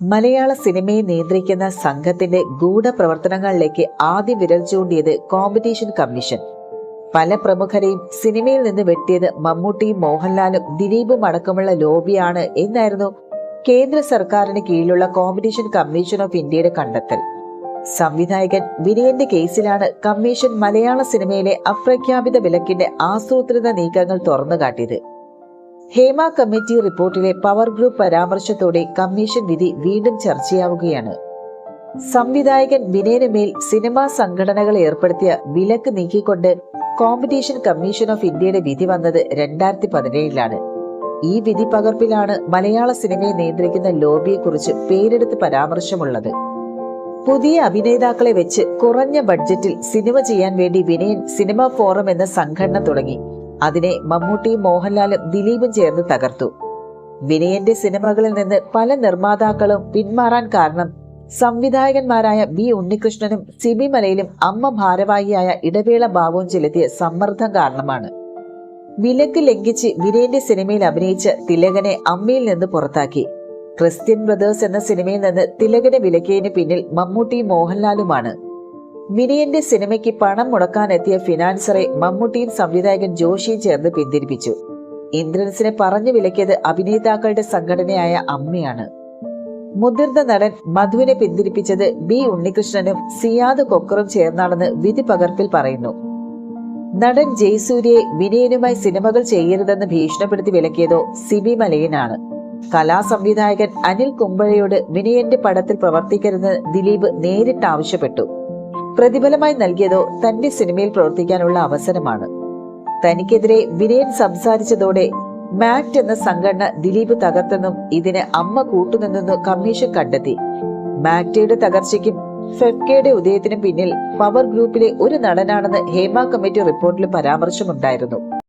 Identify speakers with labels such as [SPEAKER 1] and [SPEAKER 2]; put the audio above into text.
[SPEAKER 1] മലയാള സിനിമയെ നിയന്ത്രിക്കുന്ന സംഘത്തിന്റെ ഗൂഢപ്രവർത്തനങ്ങളിലേക്ക് ആദ്യം വിരൽ ചൂണ്ടിയത് കോമ്പറ്റീഷൻ കമ്മീഷൻ പല പ്രമുഖരെയും സിനിമയിൽ നിന്ന് വെട്ടിയത് മമ്മൂട്ടിയും മോഹൻലാലും ദിലീപും അടക്കമുള്ള ലോബിയാണ് എന്നായിരുന്നു കേന്ദ്ര സർക്കാരിന് കീഴിലുള്ള കോമ്പറ്റീഷൻ കമ്മീഷൻ ഓഫ് ഇന്ത്യയുടെ കണ്ടെത്തൽ. സംവിധായകൻ വിനയന്റെ കേസിലാണ് കമ്മീഷൻ മലയാള സിനിമയിലെ അപ്രഖ്യാപിത വിലക്കിന്റെ ആസൂത്രിത നീക്കങ്ങൾ തുറന്നുകാട്ടിയത്. ഹേമ കമ്മിറ്റി റിപ്പോർട്ടിലെ പവർ ഗ്രൂപ്പ് പരാമർശത്തോടെ കമ്മീഷൻ വിധി വീണ്ടും ചർച്ചയാവുകയാണ്. സംവിധായകൻ വിനയന് മേൽ സിനിമാ സംഘടനകൾ ഏർപ്പെടുത്തിയ വിലക്ക് നീക്കിക്കൊണ്ട് കോമ്പറ്റീഷൻ കമ്മീഷൻ ഓഫ് ഇന്ത്യയുടെ വിധി വന്നത് രണ്ടായിരത്തി പതിനേഴിലാണ് ഈ വിധി പകർപ്പിലാണ് മലയാള സിനിമയെ നിയന്ത്രിക്കുന്ന ലോബിയെക്കുറിച്ച് പേരെടുത്ത് പരാമർശമുള്ളത്. പുതിയ അഭിനേതാക്കളെ വെച്ച് കുറഞ്ഞ ബഡ്ജറ്റിൽ സിനിമ ചെയ്യാൻ വേണ്ടി വിനയൻ സിനിമ ഫോറം എന്ന സംഘടന തുടങ്ങി. അതിനെ മമ്മൂട്ടിയും മോഹൻലാലും ദിലീപും ചേർന്ന് തകർത്തു. വിനയന്റെ സിനിമകളിൽ നിന്ന് പല നിർമ്മാതാക്കളും പിന്മാറാൻ കാരണം സംവിധായകന്മാരായ ബി ഉണ്ണികൃഷ്ണനും സിബി മലയിലും അമ്മ ഭാരവാഹിയായ ഇടവേള ബാബുവും ചെലുത്തിയ സമ്മർദ്ദം കാരണമാണ്. വിലക്ക് ലംഘിച്ച് വിനയന്റെ സിനിമയിൽ അഭിനയിച്ച തിലകനെ അമ്മയിൽ നിന്ന് പുറത്താക്കി. ക്രിസ്ത്യൻ ബ്രദേഴ്സ് എന്ന സിനിമയിൽ നിന്ന് തിലകനെ വിലക്കിയതിന് പിന്നിൽ മമ്മൂട്ടിയും മോഹൻലാലുമാണ്. വിനയന്റെ സിനിമയ്ക്ക് പണം മുടക്കാനെത്തിയ ഫിനാൻസറെ മമ്മൂട്ടിയും സംവിധായകൻ ജോഷിയും ചേർന്ന് പിന്തിരിപ്പിച്ചു. ഇന്ദ്രൻസിനെ പറഞ്ഞു വിലക്കിയത് അഭിനേതാക്കളുടെ സംഘടനയായ അമ്മയാണ്. മുതിർന്ന നടൻ മധുവിനെ പിന്തിരിപ്പിച്ചത് ബി ഉണ്ണികൃഷ്ണനും സിയാദ് കൊക്കറും ചേർന്നാണെന്ന് വിധി പകർപ്പിൽ പറയുന്നു. നടൻ ജയസൂര്യയെ വിനയനുമായി സിനിമകൾ ചെയ്യരുതെന്ന് ഭീഷണിപ്പെടുത്തി വിലക്കിയതോ സിബി മലയനാണ്. കലാസംവിധായകൻ അനിൽ കുമ്പഴയോട് വിനയന്റെ പടത്തിൽ പ്രവർത്തിക്കരുതെന്ന് ദിലീപ് നേരിട്ട് ആവശ്യപ്പെട്ടു. പ്രതിഫലമായി നൽകിയതോ തന്റെ സിനിമയിൽ പ്രവർത്തിക്കാനുള്ള അവസരമാണ്. തനിക്കെതിരെ വിനയൻ സംസാരിച്ചതോടെ മാക്ട് എന്ന സംഘടന ദിലീപ് തകർത്തെന്നും ഇതിന് അമ്മ കൂട്ടുനിന്നെന്നും കമ്മീഷൻ കണ്ടെത്തി. മാക്ടയുടെ തകർച്ചയ്ക്കും ഫെഫ്കയുടെ ഉദയത്തിനും പിന്നിൽ പവർ ഗ്രൂപ്പിലെ ഒരു നടനാണെന്ന് ഹേമ കമ്മിറ്റി റിപ്പോർട്ടിൽ പരാമർശമുണ്ടായിരുന്നു.